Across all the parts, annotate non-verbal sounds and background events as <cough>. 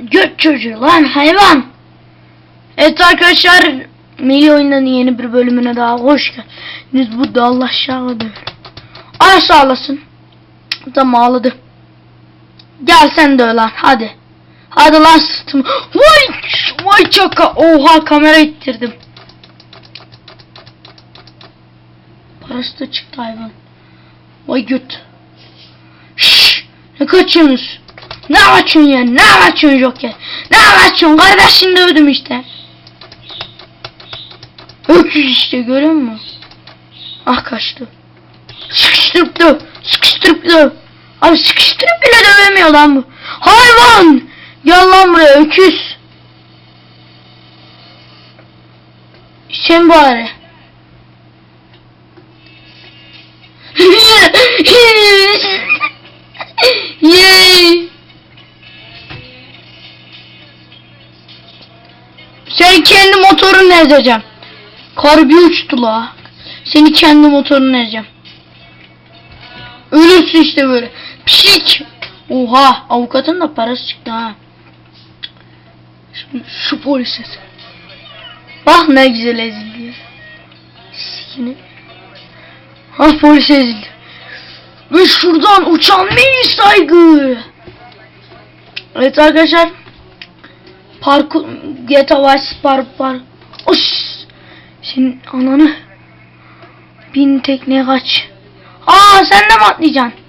Göt çocuğu lan hayvan. Evet arkadaşlar Milli Oyunların yeni bir bölümüne daha hoş geldiniz. Bu da Allah aşağı dön. Ay sağ olasın. Tamam ağladı. Gel sen de lan hadi. Hadi lan sırtım. Vay, vay çaka. Oha kamera ittirdim. Parası da çıktı hayvan. Vay göt. Şşş. Ne kaçıyorsunuz? Ne kaçıyorsun ya? Ne kaçıyorsun Joker? Ne kaçıyorsun? Kardeşini dövdüm işte. Öküz işte görüyor musun? Ah kaçtı. Sıkıştırıp döv. Sıkıştırıp döv. Abi sıkıştırıp bile dövemiyor lan bu. Hayvan! Gel lan buraya öküz. Sen bari. <laughs> Sen kendi motorunu ezeceğim. Kar bir uçtu la. Seni kendi motorunu ezeceğim. Ölürsün işte böyle. Pişik. Oha avukatın da parası çıktı ha. Şimdi şu polise. Bak ne güzel ezildi. Sikini. Ha polis ezildi. Ve şuradan uçan bir saygı. Evet arkadaşlar. Parkur GTA Vice Park Park. Oş. Senin ananı. Bin tekneye kaç. Aa sen de mi atlayacaksın?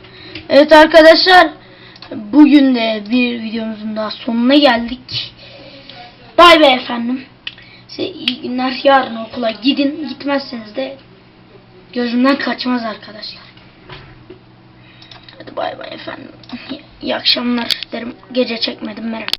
Evet arkadaşlar. Bugün de bir videomuzun daha sonuna geldik. Bay bay efendim. Size iyi günler. Yarın okula gidin. Gitmezseniz de gözümden kaçmaz arkadaşlar. Hadi bay bay efendim. İyi akşamlar derim. Gece çekmedim merak.